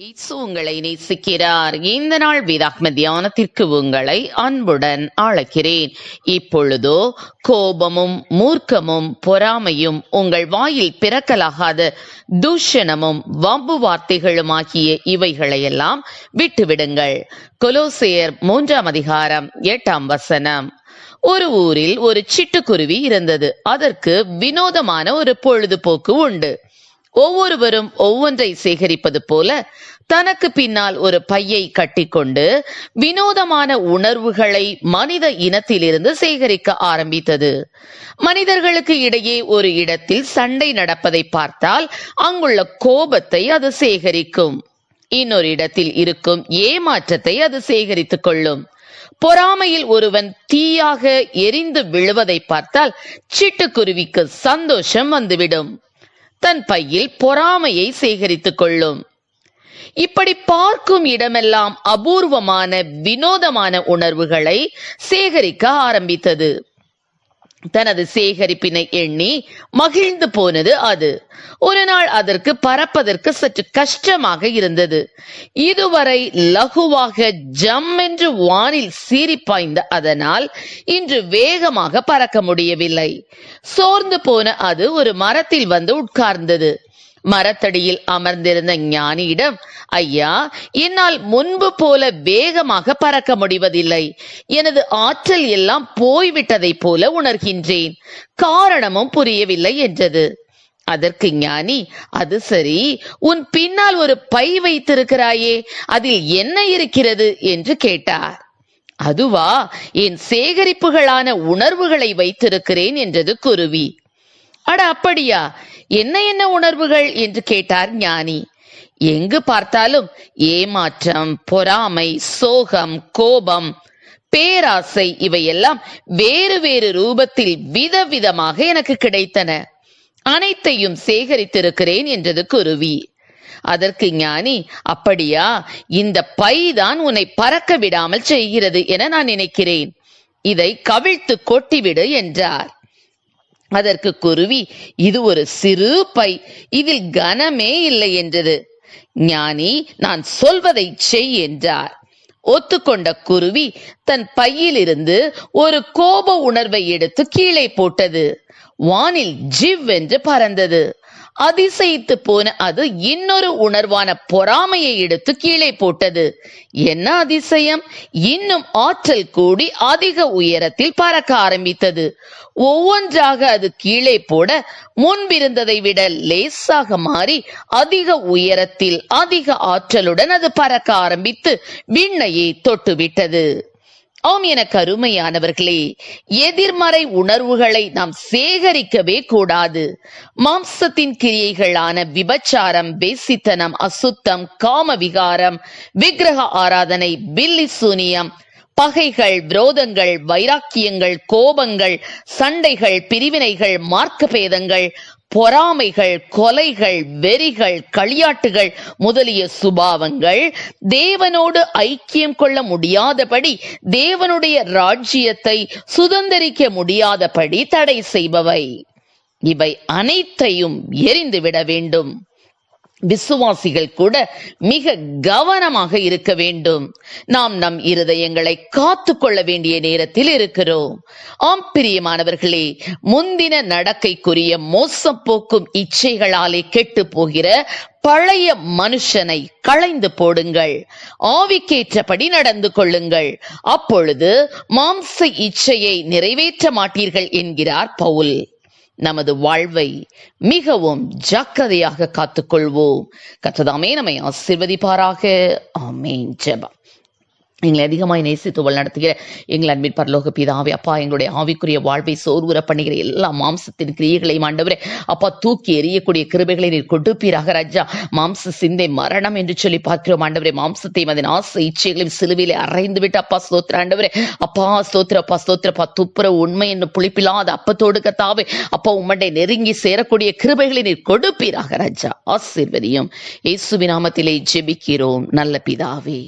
இயேசு உங்களை நேசிக்கிறார். இந்த நாள் வேதாத்ம தியானத்திற்கு உங்களை அன்புடன் அழைக்கிறேன். இப்பொழுதோ கோபமும் மூர்க்கமும் பொறாமையும் உங்கள் வாயில் பிறக்கலாகாத. தூஷணமும் வம்பு வார்த்தைகளுமாகிய இவைகளையெல்லாம் விட்டுவிடுங்கள். கொலோசியர் மூன்றாம் அதிகாரம் எட்டாம் வசனம். ஒரு ஊரில் ஒரு சிட்டுக்குருவி இருந்தது. அதற்கு வினோதமான ஒரு பொழுதுபோக்கு உண்டு. ஒவ்வொருவரும் ஒவ்வொன்றை சேகரிப்பது போல தனக்கு பின்னால் ஒரு பையை கட்டிக்கொண்டு வினோதமான உணர்வுகளை மனித இனத்திலிருந்து சேகரிக்க ஆரம்பித்தது. மனிதர்களுக்கு இடையே ஒரு இடத்தில் சண்டை நடப்பதை பார்த்தால் அங்குள்ள கோபத்தை அது சேகரிக்கும். இன்னொரு இடத்தில் இருக்கும் ஏமாற்றத்தை அது சேகரித்துக் கொள்ளும். பொறாமையில் ஒருவன் தீயாக எரிந்து விழுவதை பார்த்தால் சிட்டுக்குருவிக்கு சந்தோஷம் வந்துவிடும். தன் பையில் பொறாமையை சேகரித்துக் கொள்ளும். இப்படி பார்க்கும் இடமெல்லாம் அபூர்வமான வினோதமான உணர்வுகளை சேகரிக்க ஆரம்பித்தது. தனது சேகரிப்பினை எண்ணி மகிழ்ந்து போனது அது. ஒரு நாள் அதற்கு பறப்பதற்கு சற்று கஷ்டமாக இருந்தது. இதுவரை லகுவாக ஜம் என்று வானில் சீறி பாய்ந்த அதனால் இன்று வேகமாக பறக்க முடியவில்லை. சோர்ந்து போன அது ஒரு மரத்தில் வந்து உட்கார்ந்தது. மரத்தடியில் அமர்ந்திருந்த ஞானியிடம் ஐயா என்னால் முன்பு போல வேகமாக பறக்க முடிவதில்லை. எனது ஆற்றல் எல்லாம் போய்விட்டதைப் போல உணர்கின்றேன். காரணமும் புரியவில்லை என்றது. அதற்கு ஞானி அது சரி. உன் பின்னால் ஒரு பை வைத்திருக்கிறாயே அதில் என்ன இருக்கிறது? என்று கேட்டார். அதுவா என் சேகரிப்புகளான உணர்வுகளை வைத்திருக்கிறேன் என்றது குருவி. அட அப்படியா? என்ன என்ன உணர்வுகள்? என்று கேட்டார் ஞானி. எங்கு பார்த்தாலும் ஏமாற்றம் பொறாமை சோகம் கோபம் பேராசை இவையெல்லாம் வேறு வேறு ரூபத்தில் விதவிதமாக எனக்கு கிடைத்தன. அனைத்தையும் சேகரித்திருக்கிறேன் என்றது குருவி. அதற்கு ஞானி அப்படியா? இந்த பைதான் உன்னை பறக்க விடாமல் செய்கிறது என நான் நினைக்கிறேன். இதை கவிழ்த்து கொட்டிவிடு என்றார். அதற்கு குருவி இது ஒரு சிறு பை இதில் கனமே இல்லை என்றது. ஞானி நான் சொல்வதை செய் என்றார். ஒத்துக்கொண்ட குருவி தன் பையிலிருந்து ஒரு கோப உணர்வை எடுத்து கீழே போட்டது. வானில் ஜிவ் என்று பறந்தது. அதிசயித்து போன அது இன்னொரு உணர்வான பொறாமையை எடுத்து கீழே போட்டது. என்ன அதிசயம்? இன்னும் ஆற்றல் கூடி அதிக உயரத்தில் பறக்க ஆரம்பித்தது. ஒவ்வொன்றாக அது கீழே போட முன்பிருந்ததை விட லேசாக மாறி அதிக உயரத்தில் அதிக ஆற்றலுடன் அது பறக்க ஆரம்பித்து விண்ணையை தொட்டுவிட்டது. ஆம் என கருமையானவர்களே எதிர்மறை உணர்வுகளை நாம் சேகரிக்கவே கூடாது. மாம்சத்தின் கிரியைகளான விபச்சாரம் பேசித்தனம் அசுத்தம் காம விகாரம் விக்கிரக ஆராதனை பில்லி சூனியம் பகைகள் விரோதங்கள் வைராக்கியங்கள் கோபங்கள் சண்டைகள் பிரிவினைகள் மார்க்க பேதங்கள் பொறாமைகள் கொலைகள் வெறிகள் களியாட்டுகள் முதலிய சுபாவங்கள் தேவனோடு ஐக்கியம் கொள்ள முடியாதபடி தேவனுடைய ராஜ்யத்தை சுதந்திரிக்க முடியாதபடி தடை செய்பவை. இவை அனைத்தையும் எரிந்துவிட வேண்டும். விசுவாசிகள் கூட மிக கவனமாக இருக்க வேண்டும். நாம் நம் இருதயங்களை காத்து கொள்ள வேண்டிய நேரத்தில் இருக்கிறோம். ஆம் பிரியமானவர்களே முந்தின நடக்கைக்குரிய மோசம் போக்கும் இச்சைகளாலே கெட்டு போகிற பழைய மனுஷனை களைந்து போடுங்கள். ஆவிக்கேற்றபடி நடந்து கொள்ளுங்கள். அப்பொழுது மாம்ச இச்சையை நிறைவேற்ற மாட்டீர்கள் என்கிறார் பவுல். நமது வாழ்வை மிகவும் ஜாக்கிரதையாக காத்துக்கொள்வோம். கத்ததாமே நம்மை ஆசிர்வதிப்பாராக. ஆமேன். ஜெபம். எங்களை அதிகமாய் நேசித்து நடத்துகிற எங்கள் அன்பின் பரலோக பிதாவே அப்பா எங்களுடைய ஆவிக்குரிய வாழ்வை சோர்வுற பண்ணுகிற எல்லா மாம்சத்தின் கிரியைகளையும் ஆண்டவரே அப்பா தூக்கி எறியக்கூடிய கிருபைகளை நீர் கொடுப்பீராக ராஜா. மாம்ச சிந்தை மரணம் என்று சொல்லி பார்க்கிறோம் ஆண்டவரே. மாம்சத்தையும் அதன் ஆசை இச்சைகளையும் சிலுவையிலே அரைந்து விட்டு அப்பா ஸ்தோத்திர ஆண்டவரே. அப்பா ஸ்தோத்திர அப்பா ஸ்தோத்திரப்பா துப்புர உண்மை என்று புளிப்பில்லாத அப்பத்தோடு கத்தாவே அப்பா உம்மண்டை நெருங்கி சேரக்கூடிய கிருபைகளை நீர் கொடுப்பீராக ராஜா. ஆசீர்வதியும். இயேசுவின் நாமத்திலே ஜெபிக்கிறோம். நல்ல பிதாவே.